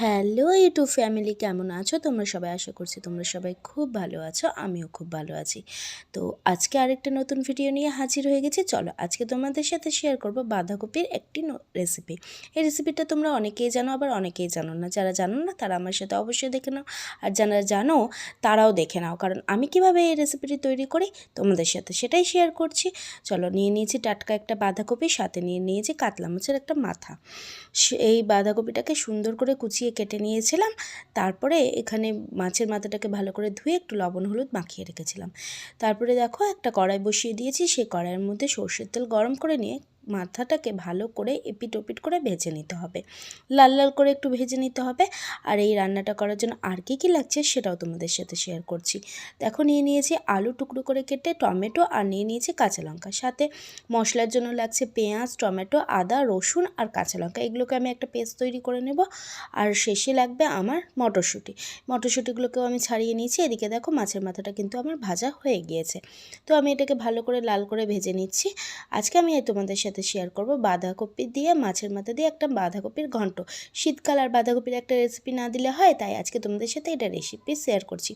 Hello YouTube family, কেমন আছো? তোমরা সবাই আশা করছি তোমরা সবাই খুব ভালো আছো, আমিও খুব ভালো আছি। তো আজকে আরেকটা নতুন ভিডিও নিয়ে হাজির হয়ে গেছি। চলো আজকে তোমাদের সাথে শেয়ার করব বাঁধাকপির একটি রেসিপি এই রেসিপিটা তোমরা অনেকেই জানো, আবার অনেকেই জানো না। যারা জানো না, তারা আমার সাথে অবশ্যই দেখে নাও। আর যারা জানো, তারাও দেখে নাও। কারণ আমি কীভাবে এই রেসিপিটি তৈরি করি, তোমাদের সাথে সেটাই শেয়ার করছি। চলো নিয়ে নিয়েছি টাটকা একটা বাঁধাকপি, সাথে নিয়ে নিয়েছি কাতলা মাছের একটা মাথা। এই বাঁধাকপিটাকে সুন্দর করে কুচিয়ে কেটে নিয়েছিলাম। তারপরে এখানে মাছের মাথাটাকে ভালো করে ধুয়ে একটু লবণ, হলুদ মাখিয়ে রেখেছিলাম। তারপরে দেখো একটা কড়াই বসিয়ে দিয়েছি। সেই কড়াইয়ের মধ্যে সর্ষের তেল গরম করে নিয়ে মাথাটাকে ভালো করে এপিট ওপিট করে ভেজে নিতে হবে। লাল লাল করে একটু ভেজে নিতে হবে। আর এই রান্নাটা করার জন্য আর কী কী লাগছে সেটাও তোমাদের সাথে শেয়ার করছি। দেখো, নিয়ে নিয়েছি আলু টুকরো করে কেটে টমেটো আর নিয়ে নিয়েছি কাঁচা লঙ্কা। সাথে মশলার জন্য লাগছে পেঁয়াজ, টমেটো, আদা, রসুন আর কাঁচা লঙ্কা। এগুলোকে আমি একটা পেস্ট তৈরি করে নেব। আর শেষে লাগবে আমার মটরশুঁটি। মটরশুঁটিগুলোকেও আমি ছাড়িয়ে নিয়েছি। এদিকে দেখো মাছের মাথাটা কিন্তু আমার ভাজা হয়ে গিয়েছে। তো আমি এটাকে ভালো করে লাল করে ভেজে নিচ্ছি। আজকে আমি তোমাদের সাথে শেয়ার করব। বাঁধাকপি দিয়ে, মাছের মাথা দিয়ে একটা বাঁধাকপির ঘন্ট। শীতকাল আর বাঁধাকপির একটা রেসিপি না দিলে হয়, তাই আজকে তোমাদের সাথে এটা রেসিপি শেয়ার করছি।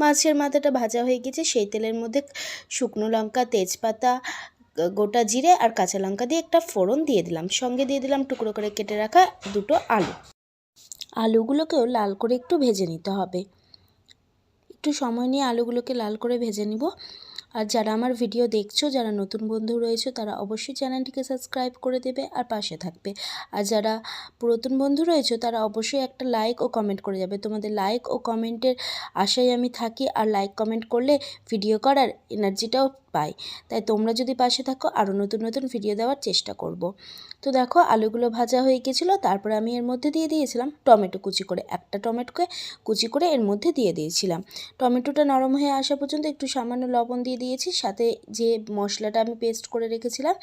মাছের মাথাটা ভাজা হয়ে গেছে সেই তেলের মধ্যে শুকনো লঙ্কা, তেজপাতা গোটা জিরে আর কাঁচা লঙ্কা দিয়ে একটা ফোড়ন দিয়ে দিলাম। সঙ্গে দিয়ে দিলাম টুকরো করে কেটে রাখা দুটো আলু। আলুগুলোকেও লাল করে একটু ভেজে নিতে হবে। একটু সময় নিয়ে আলুগুলোকে লাল করে ভেজে নিব। আর যারা আমার ভিডিও দেখছ, যারা নতুন বন্ধু রয়েছে, তারা অবশ্যই চ্যানেলটিকে সাবস্ক্রাইব করে দেবে আর পাশে থাকবে। আর যারা পুরাতন বন্ধু রয়েছে, তারা অবশ্যই একটা লাইক ও কমেন্ট করে যাবে। তোমাদের লাইক ও কমেন্টের আশায় আমি থাকি, আর লাইক কমেন্ট করলে ভিডিও করার এনার্জিটাও পাই। তাই তোমরা যদি পাশে থাকো, আরও নতুন নতুন ভিডিও দেওয়ার চেষ্টা করব। তো দেখো, আলুগুলো ভাজা হয়ে গেছিল, তারপরে আমি এর মধ্যে দিয়ে দিয়েছিলাম টমেটো কুচি করে। একটা টমেটোকে কুচি করে এর মধ্যে দিয়ে দিয়েছিলাম। টমেটোটা নরম হয়ে আসা পর্যন্ত একটু সামান্য লবণ দিয়ে দিয়েছি, সাথে যে মশলাটা আমি পেস্ট করে রেখেছিলাম,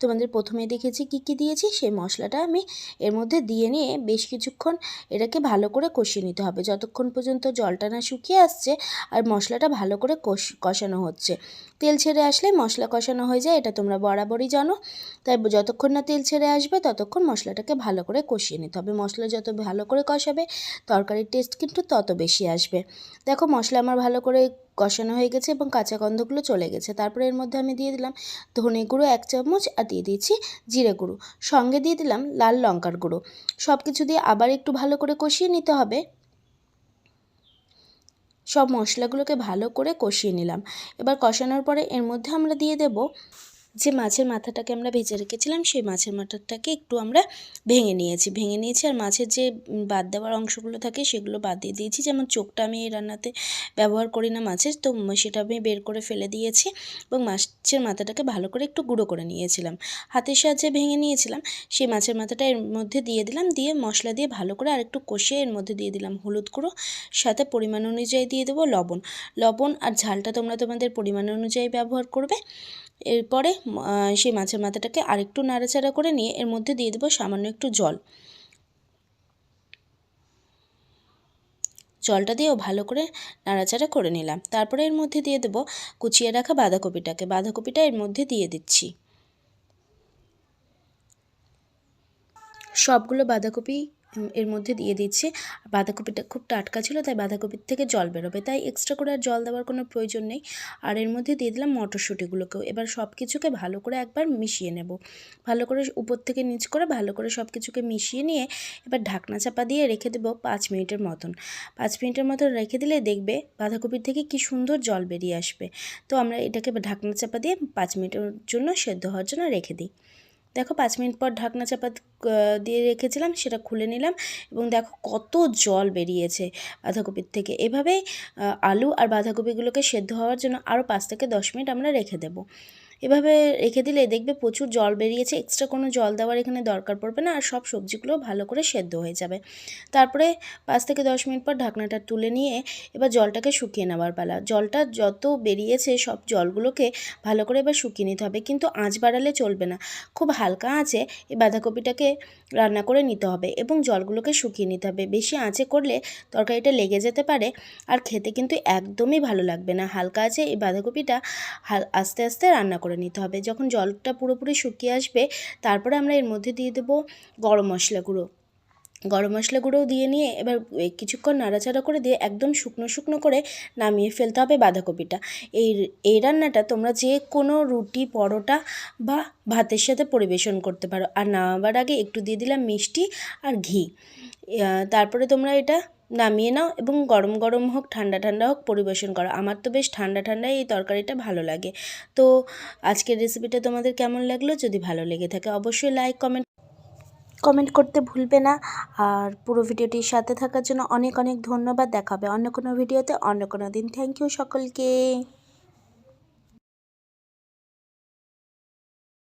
তোমাদের প্রথমে দেখেছি কি কি দিয়েছি, সেই মশলাটা আমি এর মধ্যে দিয়ে নিয়ে বেশ কিছুক্ষণ এটাকে ভালো করে কষিয়ে নিতে হবে। যতক্ষণ পর্যন্ত জলটা না শুকিয়ে আসছে, আর মশলাটা ভালো করে কষানো হচ্ছে। তেল ছেড়ে আসলে মশলা কষানো হয়ে যায়, এটা তোমরা বরাবরই জানো। তাই যতক্ষণ না তেল ছেড়ে আসবে, ততক্ষণ মশলাটাকে ভালো করে কষিয়ে নিতে হবে। মশলা যত ভালো করে কষাবে, তরকারির টেস্ট কিন্তু তত বেশি আসবে। দেখো, মশলা আমার ভালো করে কষানো হয়ে গেছে এবং কাঁচা গন্ধগুলো চলে গেছে। তারপরে এর মধ্যে আমি দিয়ে দিলাম ধনে গুঁড়ো এক চামচ আর দিয়ে দিয়েছি জিরে গুঁড়ো। সঙ্গে দিয়ে দিলাম লাল লঙ্কার গুঁড়ো। সব কিছু দিয়ে আবার একটু ভালো করে কষিয়ে নিতে হবে। সব মশলাগুলোকে ভালো করে কষিয়ে নিলাম। এবার কষানোর পরে এর মধ্যে আমরা দিয়ে দেব যে মাছের মাথাটাকে আমরা ভেজে রেখেছিলাম, সেই মাছের মাথাটাকে একটু আমরা ভেঙে নিয়েছি। ভেঙে নিয়েছি আর মাছের যে বাদ দেওয়ার অংশগুলো থাকে, সেগুলো বাদ দিয়ে দিয়েছি। যেমন চোখটা আমি এই রান্নাতে ব্যবহার করি না মাছের, তো সেটা আমি বের করে ফেলে দিয়েছি এবং মাছের মাথাটাকে ভালো করে একটু গুঁড়ো করে নিয়েছিলাম। হাতের সাহায্যে ভেঙে নিয়েছিলাম, সেই মাছের মাথাটা এর মধ্যে দিয়ে দিলাম, দিয়ে মশলা দিয়ে ভালো করে আর একটু কষিয়ে এর মধ্যে দিয়ে দিলাম হলুদ গুঁড়ো, সাথে পরিমাণ অনুযায়ী দিয়ে দেবো লবণ। লবণ আর ঝালটা তোমরা তোমাদের পরিমাণ অনুযায়ী ব্যবহার করবে। এরপরে সেই মাছের মাথাটাকে আরেকটু নাড়াচাড়া করে নিয়ে এর মধ্যে দিয়ে দেবো সামান্য একটু জল। জলটা দিয়েও ভালো করে নাড়াচাড়া করে নিলাম। তারপরে এর মধ্যে দিয়ে দেবো কুচিয়ে রাখা বাঁধাকপিটাকে। বাঁধাকপিটা এর মধ্যে দিয়ে দিচ্ছি। সবগুলো বাঁধাকপি এর মধ্যে দিয়ে দিচ্ছি। বাঁধাকপিটা খুব টাটকা ছিল, তাই বাঁধাকপির থেকে জল বেরোবে। তাই এক্সট্রা করে আর জল দেওয়ার কোনো প্রয়োজন নেই। আর এর মধ্যে দিয়ে দিলাম মটরশুঁটিগুলোকেও। এবার সব কিছুকে ভালো করে একবার মিশিয়ে নেব। ভালো করে উপর থেকে নিচ করে ভালো করে সব কিছুকে মিশিয়ে নিয়ে এবার ঢাকনা চাপা দিয়ে রেখে দেবো পাঁচ মিনিটের মতন। পাঁচ মিনিটের মতন রেখে দিলে দেখবে বাঁধাকপির থেকে কি সুন্দর জল বেরিয়ে আসবে। তো আমরা এটাকে ঢাকনা চাপা দিয়ে পাঁচ মিনিটের জন্য সেদ্ধ হওয়ার জন্য রেখে দিই। দেখো পাঁচ মিনিট পর ঢাকনা চাপা দিয়ে রেখেছিলাম, সেটা খুলে নিলাম এবং দেখো কত জল বেরিয়েছে বাঁধাকপির থেকে। এভাবেই আলু আর বাঁধাকপিগুলোকে সেদ্ধ হওয়ার জন্য আরও পাঁচ থেকে দশ মিনিট আমরা রেখে দেবো। এভাবে রেখে দিলে দেখবে প্রচুর জল বেরিয়েছে। এক্সট্রা কোনো জল দেওয়ার এখানে দরকার পড়বে না। আর সব সবজিগুলো ভালো করে সেদ্ধ হয়ে যাবে। তারপরে পাঁচ থেকে দশ মিনিট পর ঢাকনাটা তুলে নিয়ে এবার জলটাকে শুকিয়ে নেওয়ার পালা। জলটা যত বেরিয়েছে সব জলগুলোকে ভালো করে এবার শুকিয়ে নিতে হবে। কিন্তু আঁচ বাড়ালে চলবে না। খুব হালকা আঁচে এই বাঁধাকপিটাকে রান্না করে নিতে হবে এবং জলগুলোকে শুকিয়ে নিতে হবে। বেশি আঁচে করলে তরকারিটা লেগে যেতে পারে আর খেতে কিন্তু একদমই ভালো লাগবে না। হালকা আছে এই বাঁধাকপিটা আস্তে আস্তে রান্না নিতে হবে। যখন জলটা পুরোপুরি শুকিয়ে আসবে, তারপরে আমরা এর মধ্যে দিয়ে দেবো গরম মশলা গুঁড়ো। গরম মশলা গুঁড়োও দিয়ে নিয়ে এবার কিছুক্ষণ নাড়াচাড়া করে দিয়ে একদম শুকনো শুকনো করে নামিয়ে ফেলতে হবে বাঁধাকপিটা। এই এই রান্নাটা তোমরা যে কোনো রুটি, পরোটা বা ভাতের সাথে পরিবেশন করতে পারো। আর নামাবার আগে একটু দিয়ে দিলাম মিষ্টি আর ঘি। তারপরে তোমরা এটা নামিয়ে নাও এবং গরম গরম হোক, ঠান্ডা ঠান্ডা হোক, পরিবেশন করো। আমার তো বেশ ঠান্ডা ঠান্ডাই এই তরকারিটা ভালো লাগে। তো আজকের রেসিপিটা তোমাদের কেমন লাগল? যদি ভালো লেগে থাকে অবশ্যই লাইক কমেন্ট কমেন্ট করতে ভুলবে না। আর পুরো ভিডিওটির সাথে থাকার জন্য অনেক অনেক ধন্যবাদ। দেখাবে অন্য কোনো ভিডিওতে অন্য কোনো দিন। থ্যাংক ইউ সকলকে।